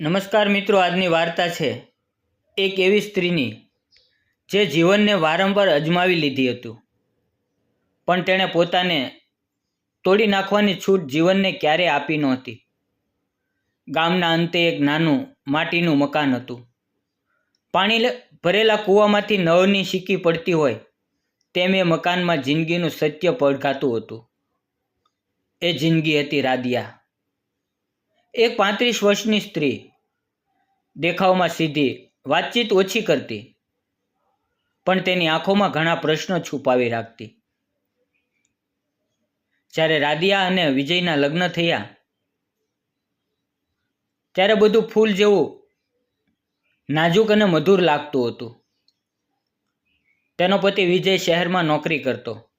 નમસ્કાર મિત્રો, આજની વાર્તા છે એક એવી સ્ત્રીની જે જીવનને વારંવાર અજમાવી લીધી હતું. પણ તેણે પોતાને તોડી નાખવાની છૂટ જીવનને ક્યારેય આપી નહોતી. ગામના અંતે એક નાનું માટીનું મકાન હતું. પાણી ભરેલા કૂવામાંથી નળની શીકી પડતી હોય તેમ એ મકાનમાં જિંદગીનું સત્ય પડઘાતું હતું. એ જિંદગી હતી રાધિયા એક પાંત્રીસ વર્ષની સ્ત્રી દેખાવમાં સીધી, વાતચીત ઓછી કરતી, પણ તેની આંખોમાં ઘણા પ્રશ્નો છુપાવી રાખતી. જ્યારે રાધિયા અને વિજયના લગ્ન થયા, ત્યારે બધું ફૂલ જેવું નાજુક અને મધુર લાગતું હતું. તેનો પતિ વિજય શહેરમાં નોકરી કરતો.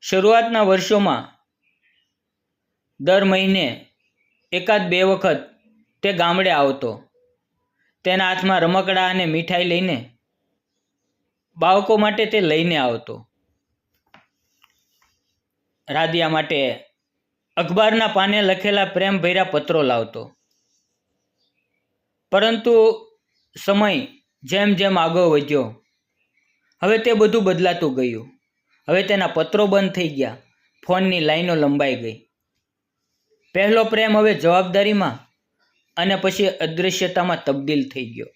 શરૂઆતના વર્ષોમાં દર મહિને એકાદ બે વખત તે ગામડે આવતો. તેના હાથમાં રમકડા અને મીઠાઈ લઈને બાળકો માટે તે લઈને આવતો. રાધિયા માટે અખબારના પાને લખેલા પ્રેમભર્યા પત્રો લાવતો. પરંતુ સમય જેમ જેમ આગળ વધ્યો, હવે તે બધું બદલાતું ગયું. હવે તેના પત્રો બંધ થઈ ગયા. ફોનની લાઈનો લંબાઈ ગઈ. પહેલો પ્રેમ હવે જવાબદારીમાં અને પછી અદૃશ્યતામાં તબદીલ થઈ ગયો.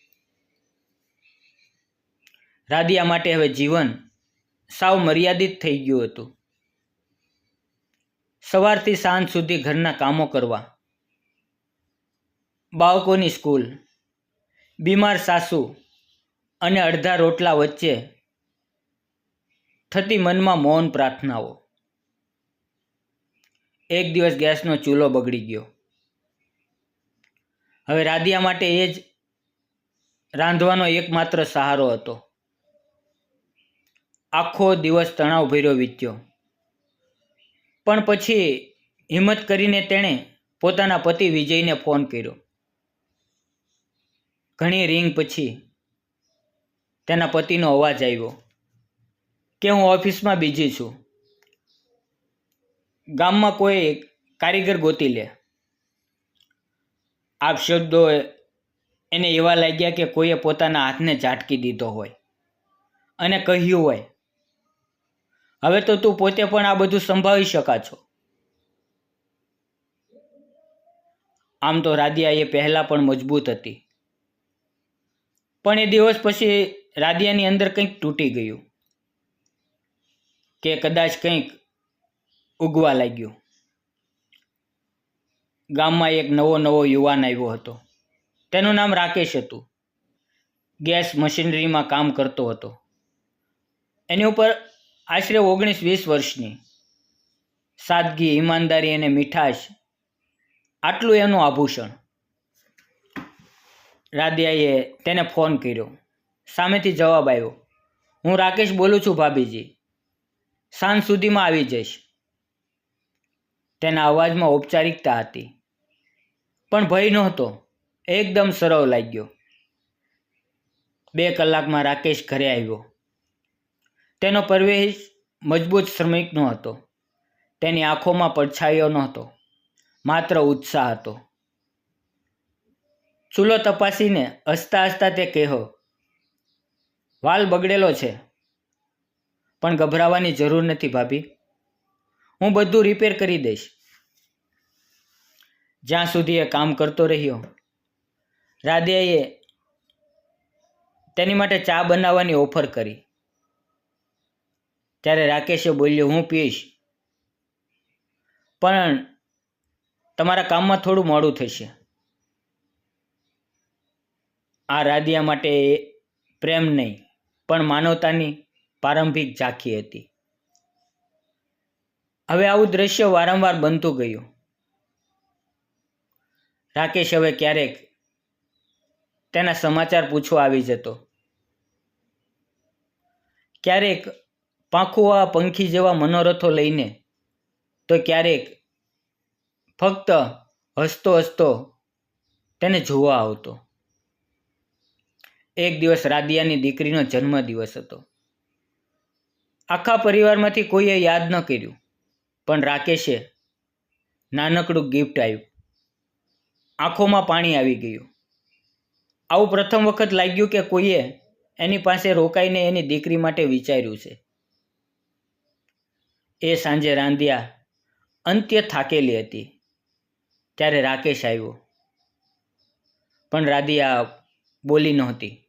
રાધિયા માટે હવે જીવન સાવ મર્યાદિત થઈ ગયું હતું. સવારથી સાંજ સુધી ઘરના કામો કરવા. બાળકોની સ્કૂલ, બીમાર સાસુ અને અડધા રોટલા વચ્ચે થતી મનમાં મૌન પ્રાર્થનાઓ. એક દિવસ ગેસનો ચૂલો બગડી ગયો. હવે રાધિયા માટે એ જ રાંધવાનો એકમાત્ર સહારો હતો. આખો દિવસ તણાવ ભર્યો વીત્યો. પણ પછી હિંમત કરીને તેણે પોતાના પતિ વિજયને ફોન કર્યો. ઘણી રિંગ પછી તેના પતિનો અવાજ આવ્યો કે હું ઓફિસમાં બિઝી છું. ગામમાં કોઈ કારીગર ગોતી લે. આ શબ્દો એને એવા લાગ્યા કે કોઈએ પોતાના હાથને ઝાટકી દીધો હોય અને કહ્યું હોય. હવે તો તું પોતે પણ આ બધું સંભાળી શકા છો. આમ તો રાધિયા એ પહેલાં પણ મજબૂત હતી. પણ એ દિવસ પછી રાધિયાની અંદર કંઈક તૂટી ગયું. કે કદાચ કંઈક ઉગવા લાગ્યું. ગામમાં એક નવો નવો યુવાન આવ્યો હતો. તેનું નામ રાકેશ હતું. ગેસ મશીનરીમાં કામ કરતો હતો. એની ઉપર આશરે ઓગણીસ વીસ વર્ષની. સાદગી, ઈમાનદારી અને મીઠાશ. આટલું એનું આભૂષણ. રાધિયાએ તેને ફોન કર્યો. સામેથી જવાબ આવ્યો. હું રાકેશ બોલું છું ભાભીજી. સાંજ સુધીમાં આવી જઈશ. તેના અવાજમાં ઔપચારિકતા હતી. પણ ભય નહોતો. એકદમ સરળ લાગ્યો. બે કલાકમાં રાકેશ ઘરે આવ્યો. તેનો પરવેશ મજબૂત શ્રમિકનો હતો. તેની આંખોમાં પડછાયો નહોતો. માત્ર ઉત્સાહ હતો. ચૂલો તપાસીને હસતા હસતા તે કહ્યો, વાલ બગડેલો છે. પણ ગભરાવાની જરૂર નથી ભાભી. હું બધું રિપેર કરી દઈશ. જ્યાં સુધી એ કામ કરતો રહ્યો. રાધેએ તેની માટે ચા બનાવવાની ઓફર કરી. ત્યારે રાકેશે બોલ્યો, હું પીશ પણ તમારા કામમાં થોડું મોડું થશે. આ રાધિયા માટે પ્રેમ નહીં, પણ માનવતાની પ્રારંભિક ઝાંખી હતી. હવે આવું દ્રશ્ય વારંવાર બનતું ગયું. રાકેશ હવે ક્યારેક તેના સમાચાર પૂછવા આવી જતો. ક્યારેક પાંખુઆ પંખી જેવા મનોરથો લઈને તો ક્યારેક ફક્ત હસતો હસતો તેને જોવા આવતો. એક દિવસ રાધિયાની દીકરીનો જન્મદિવસ હતો. આખા પરિવારમાંથી કોઈએ યાદ ન કર્યું. પણ રાકેશે નાનકડું ગિફ્ટ આવ્યું આંખોમાં પાણી આવી ગયું. આવું પ્રથમ વખત લાગ્યું કે કોઈએ એની પાસે રોકાઈને એની દીકરી માટે વિચાર્યું છે. એ સાંજે રાંધ્યા અંત્ય થાકેલી હતી. ત્યારે રાકેશ આવ્યો. પણ રાધિયા બોલી નહોતી.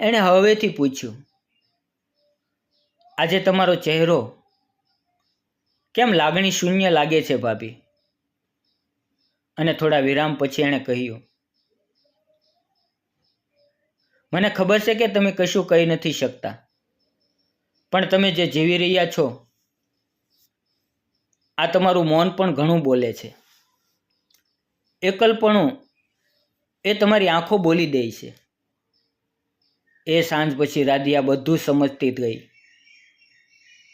એણે હવેથી પૂછ્યું, આજે તમારો ચહેરો કેમ લાગણી શૂન્ય લાગે છે ભાભી? અને થોડા વિરામ પછી એણે કહ્યું, મને ખબર છે કે તમે કશું કહી નથી શકતા, પણ તમે જે જીવી રહ્યા છો, આ તમારું મૌન પણ ઘણું બોલે છે. એકલપણું એ તમારી આંખો બોલી દે છે. એ સાંજ પછી રાધિયા બધું સમજતી ગઈ.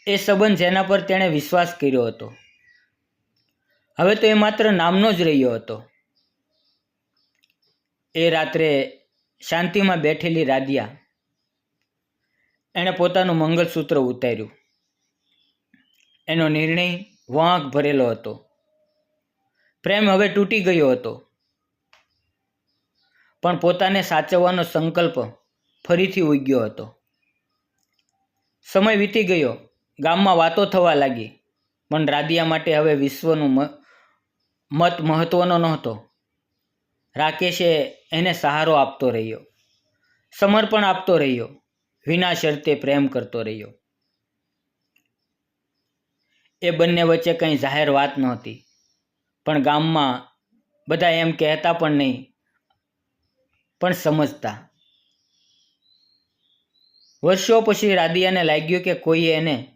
એ સંબંધ જેના પર તેણે વિશ્વાસ કર્યો હતો. હવે તો એ માત્ર નામનો જ રહ્યો હતો. એ રાત્રે શાંતિમાં બેઠેલી રાધિયા એણે પોતાનું મંગળસૂત્ર ઉતાર્યું. એનો નિર્ણય વાંક ભરેલો હતો. પ્રેમ હવે તૂટી ગયો હતો. પણ પોતાને સાચવવાનો સંકલ્પ ફરીથી ઉગ્યો હતો. સમય વીતી ગયો. ગામમાં વાતો થવા લાગી. પણ રાધિયા માટે હવે વિશ્વનું મત મહત્વનો નહોતો. રાકેશે એને સહારો આપતો રહ્યો. સમર્પણ આપતો રહ્યો. વિના શરતે પ્રેમ કરતો રહ્યો. એ બંને વચ્ચે કંઈ જાહેર વાત નહોતી. પણ ગામમાં બધા એમ કહેતા પણ નહીં, પણ સમજતા. વર્ષો પછી રાધિયાને લાગ્યું કે કોઈએ એને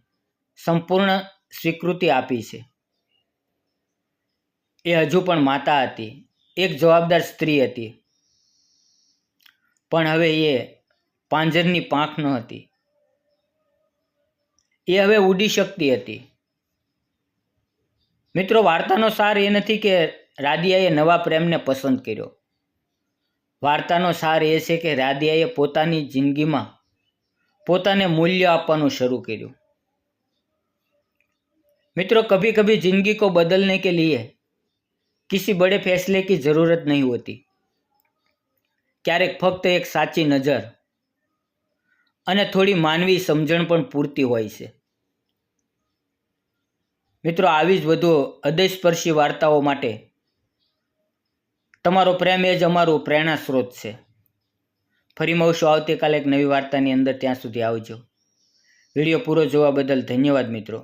સંપૂર્ણ સ્વીકૃતિ આપી છે. એ હજુ પણ માતા હતી. એક જવાબદાર સ્ત્રી હતી. પણ હવે એ પાંજરની પાંખ ન હતી. એ હવે ઉડી શકતી હતી. મિત્રો, વાર્તાનો સાર એ નથી કે રાધિયાએ નવા પ્રેમને પસંદ કર્યો. વાર્તાનો સાર એ છે કે રાધિયાએ પોતાની જિંદગીમાં પોતાને મૂલ્ય આપવાનું શરૂ કર્યું. मित्रों कभी कभी जिंदगी को बदलने के लिए किसी बड़े फैसले की ज़रूरत नहीं होती ક્યારેક ફક્ત એક સાચી નજર અને થોડી માનવી સમજણ પણ પૂરતી હોય છે મિત્રો આવી જ વધુ હૃદયસ્પર્શી વાર્તાઓ માટે તમારો પ્રેમ એ જ અમારું પ્રેરણા સ્ત્રોત છે ફરી મળશું આવતીકાલે એક નવી વાર્તાની અંદર ત્યાં સુધી આવજો વિડીયો પૂરો જોવા બદલ ધન્યવાદ મિત્રો